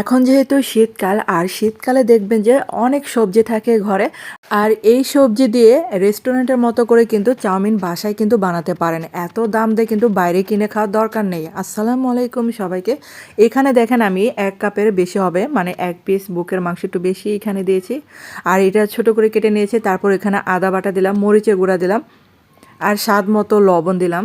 এখন যেহেতু শীতকাল, আর শীতকালে দেখবেন যে অনেক সবজি থাকে ঘরে, আর এই সবজি দিয়ে রেস্টুরেন্টের মতো করে কিন্তু চাউমিন বাসায় কিন্তু বানাতে পারেন। এত দাম দিয়ে কিন্তু বাইরে কিনে খাওয়ার দরকার নেই। আসসালামু আলাইকুম সবাইকে। এখানে দেখেন আমি এক কাপের বেশি হবে মানে এক পিস বুকের মাংস একটু বেশি এখানে দিয়েছি। আর এটা ছোট করে কেটে নিয়েছি, তারপর এখানে আদা বাটা দিলাম, মরিচের গুঁড়া দিলাম, আর স্বাদ মতো লবণ দিলাম।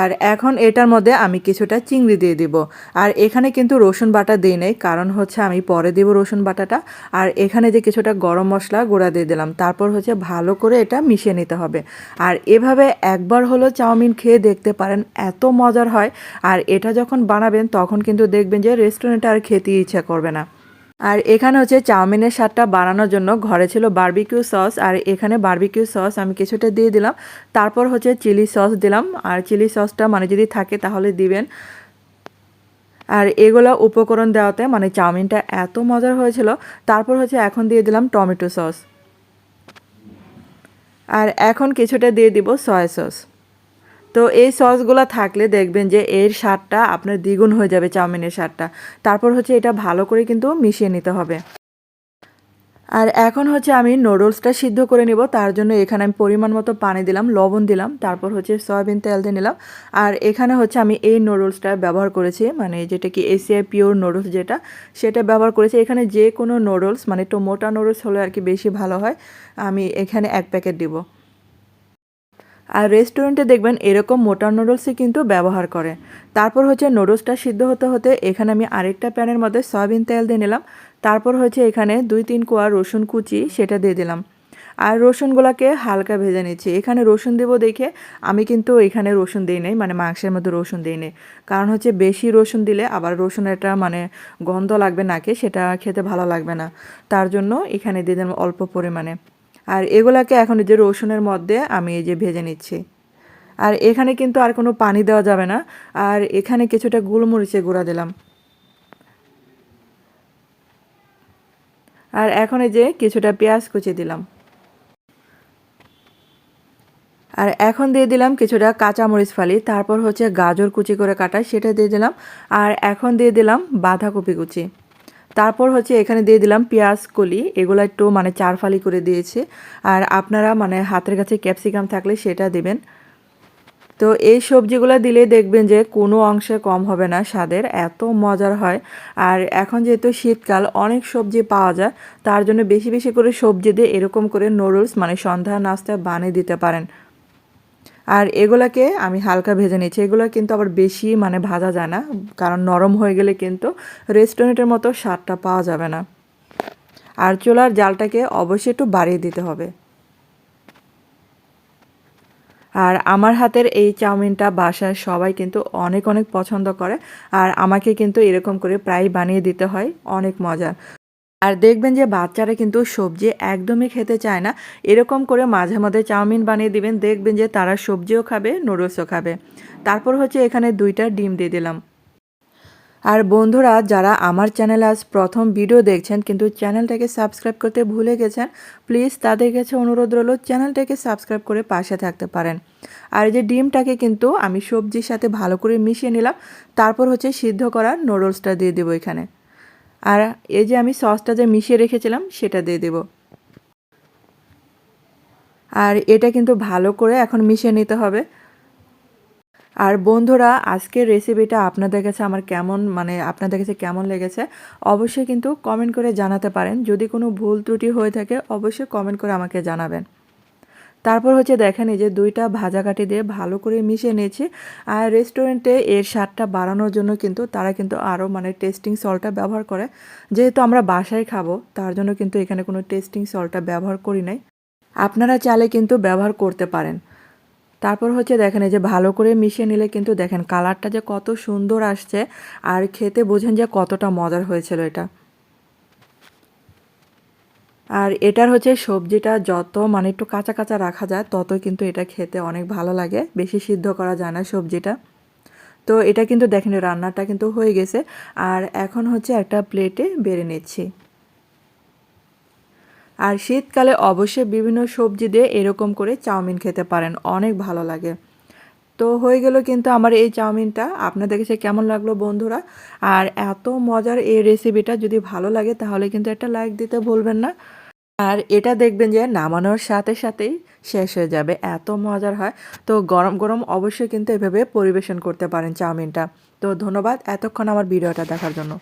আর এখন এটার মধ্যে আমি কিছুটা চিংড়ি দিয়ে দিব। আর এখানে কিন্তু রসুন বাটা দিই নেই, কারণ হচ্ছে আমি পরে দিব রসুন বাটাটা। আর এখানে যে কিছুটা গরম মশলা গুঁড়া দিয়ে দিলাম, তারপর হচ্ছে ভালো করে এটা মিশিয়ে নিতে হবে। আর এভাবে একবার হলো চাউমিন খেয়ে দেখতে পারেন, এত মজার হয়। আর এটা যখন বানাবেন, তখন কিন্তু দেখবেন যে রেস্টুরেন্টে আর খেতে ইচ্ছা করবে না। আর এখানে হচ্ছে চাউমিনের স্বাদটা বানানোর জন্য ঘরে ছিল বারবিকিউ সস, আর এখানে বারবিকিউ সস আমি কিছুটা দিয়ে দিলাম। তারপর হচ্ছে চিলি সস দিলাম, আর চিলি সসটা মানে যদি থাকে তাহলে দিবেন। আর এগুলো উপকরণ দেওয়াতে মানে চাউমিনটা এত মজার হয়েছিল। তারপর হচ্ছে এখন দিয়ে দিলাম টমেটো সস। আর এখন কিছুটা দিয়ে দিব সয়া সস। তো এই সসগুলো থাকলে দেখবেন যে এর স্বাদটা আপনার দ্বিগুণ হয়ে যাবে চাউমিনের স্বাদটা। তারপর হচ্ছে এটা ভালো করে কিন্তু মিশিয়ে নিতে হবে। আর এখন হচ্ছে আমি নুডলসটা সিদ্ধ করে নিব, তার জন্য এখানে আমি পরিমাণ মতো পানি দিলাম, লবণ দিলাম, তারপর হচ্ছে সয়াবিন তেল দিয়ে নিলাম। আর এখানে হচ্ছে আমি এই নুডলসটা ব্যবহার করেছি মানে যেটা কি এশিয়ার পিওর নুডলস যেটা, সেটা ব্যবহার করেছি। এখানে যে কোনো নুডলস মানে একটু মোটা নুডলস হলে আর কি বেশি ভালো হয়। আমি এখানে এক প্যাকেট দিব। আর রেস্টুরেন্টে দেখবেন এরকম মোটা নুডলসই কিন্তু ব্যবহার করে। তারপর হচ্ছে নুডলসটা সিদ্ধ হতে হতে এখানে আমি আরেকটা প্যানের মধ্যে সয়াবিন তেল দিয়ে নিলাম। তারপর হচ্ছে এখানে দুই তিন কোয়া রসুন কুচি সেটা দিয়ে দিলাম। আর রসুনগুলোকে হালকা ভেজে নিচ্ছি। এখানে রসুন দেবো দেখে আমি কিন্তু এখানে রসুন দিই নেই মানে মাংসের মধ্যে রসুন দিই নেই। কারণ হচ্ছে বেশি রসুন দিলে আবার রসুনের একটা মানে গন্ধ লাগবে নাকে, সেটা খেতে ভালো লাগবে না। তার জন্য এখানে দিয়ে দিলাম অল্প পরিমাণে। আর এগুলাকে এখন এই যে রসুনের মধ্যে আমি এই যে ভেজে নিচ্ছি। আর এখানে কিন্তু আর কোনো পানি দেওয়া যাবে না। আর এখানে কিছুটা গোলমরিচের গুঁড়া দিলাম। আর এখন এই যে কিছুটা পেঁয়াজ কুচি দিলাম। আর এখন দিয়ে দিলাম কিছুটা কাঁচামরিচ ফালি। তারপর হচ্ছে গাজর কুচি করে কাটা, সেটা দিয়ে দিলাম। আর এখন দিয়ে দিলাম বাঁধাকপি কুচি। তারপর হচ্ছে এখানে দিয়ে দিলাম পেঁয়াজ, কলি, এগুলো একটু মানে চার ফালি করে দিয়েছে। আর আপনারা মানে হাতের কাছে ক্যাপসিকাম থাকলে সেটা দেবেন। তো এই সবজিগুলো দিলে দেখবেন যে কোনো অংশে কম হবে না স্বাদের, এত মজার হয়। আর এখন যেহেতু শীতকাল, অনেক সবজি পাওয়া যায়, তার জন্য বেশি বেশি করে সবজি দিয়ে এরকম করে নুডলস মানে সন্ধ্যা নাস্তা বানিয়ে দিতে পারেন। আর এগুলাকে আমি হালকা ভেজে নিয়েছি। এগুলো কিন্তু আবার বেশি মানে ভাজা যায় না, কারণ নরম হয়ে গেলে কিন্তু রেস্টুরেন্টের মতো স্বাদটা পাওয়া যাবে না। আর চুলার জালটাকে অবশ্যই একটু বাড়িয়ে দিতে হবে। আর আমার হাতের এই চাউমিনটা বাসায় সবাই কিন্তু অনেক অনেক পছন্দ করে। আর আমাকে কিন্তু এরকম করে প্রায় বানিয়ে দিতে হয়, অনেক মজার। আর দেখবেন যে বাচ্চারা কিন্তু সবজি একদমই খেতে চায় না। এরকম করে মাঝে মাঝে চাউমিন বানিয়ে দিবেন, দেখবেন যে তারা সবজিও খাবে, নুডলসও খাবে। তারপর হচ্ছে এখানে দুইটা ডিম দিয়ে দিলাম। আর বন্ধুরা, যারা আমার চ্যানেল আজ প্রথম ভিডিও দেখছেন, কিন্তু চ্যানেলটাকে সাবস্ক্রাইব করতে ভুলে গেছেন, প্লিজ তাদের কাছে অনুরোধ রইল চ্যানেলটাকে সাবস্ক্রাইব করে পাশে থাকতে পারেন। আর যে ডিমটাকে কিন্তু আমি সবজির সাথে ভালো করে মিশিয়ে নিলাম, তারপর হচ্ছে সিদ্ধ করা নুডলসটা দিয়ে দেবো এখানে। আর এই যে আমি সসটা যে মিশিয়ে রেখেছিলাম, সেটা দিয়ে দেব। আর এটা কিন্তু ভালো করে এখন মিশিয়ে নিতে হবে। আর বন্ধুরা, আজকের রেসিপিটা আপনাদের কাছে আমার কেমন মানে আপনাদের কাছে কেমন লেগেছে, অবশ্যই কিন্তু কমেন্ট করে জানাতে পারেন। যদি কোনো ভুল ত্রুটি হয়ে থাকে, অবশ্যই কমেন্ট করে আমাকে জানাবেন। তারপর হচ্ছে দেখেন এই যে দুইটা ভাজা কাঠি দিয়ে ভালো করে মিশিয়ে নিয়েছি। আর রেস্টুরেন্টে এর স্বাদটা বাড়ানোর জন্য কিন্তু তারা কিন্তু আরও মানে টেস্টিং সল্টটা ব্যবহার করে। যেহেতু আমরা বাসায় খাব, তার জন্য কিন্তু এখানে কোনো টেস্টিং সল্টটা ব্যবহার করি নাই। আপনারা চালে কিন্তু ব্যবহার করতে পারেন। তারপর হচ্ছে দেখেন এই যে ভালো করে মিশিয়ে নিলে কিন্তু দেখেন কালারটা যে কত সুন্দর আসছে, আর খেতে বোঝেন যে কতটা মজার হয়েছিল এটা। আর এটার হচ্ছে সবজিটা যত মানে একটু কাঁচা কাঁচা রাখা যায় তত কিন্তু এটা খেতে অনেক ভালো লাগে। বেশি সিদ্ধ করা যায় না সবজিটা। তো এটা কিন্তু দেখেন, রান্নাটা কিন্তু হয়ে গেছে। আর এখন হচ্ছে একটা প্লেটে বেড়ে নিচ্ছি। আর শীতকালে অবশ্যই বিভিন্ন সবজি দিয়ে এরকম করে চাউমিন খেতে পারেন, অনেক ভালো লাগে। তো হয়ে গেল কিন্তু আমার এই চাউমিনটা। আপনাদের কাছে কেমন লাগল বন্ধুরা? আর এত মজার এই রেসিপিটা যদি ভালো লাগে, তাহলে কিন্তু একটা লাইক দিতে ভুলবেন না। আর এটা দেখবেন যে নামানোর সাথে সাথেই শেষ হয়ে যাবে, এত মজার হয়। তো গরম গরম অবশ্যই কিন্তু এভাবে পরিবেশন করতে পারেন চাউমিনটা। তো ধন্যবাদ এতক্ষণ আমার ভিডিওটা দেখার জন্য।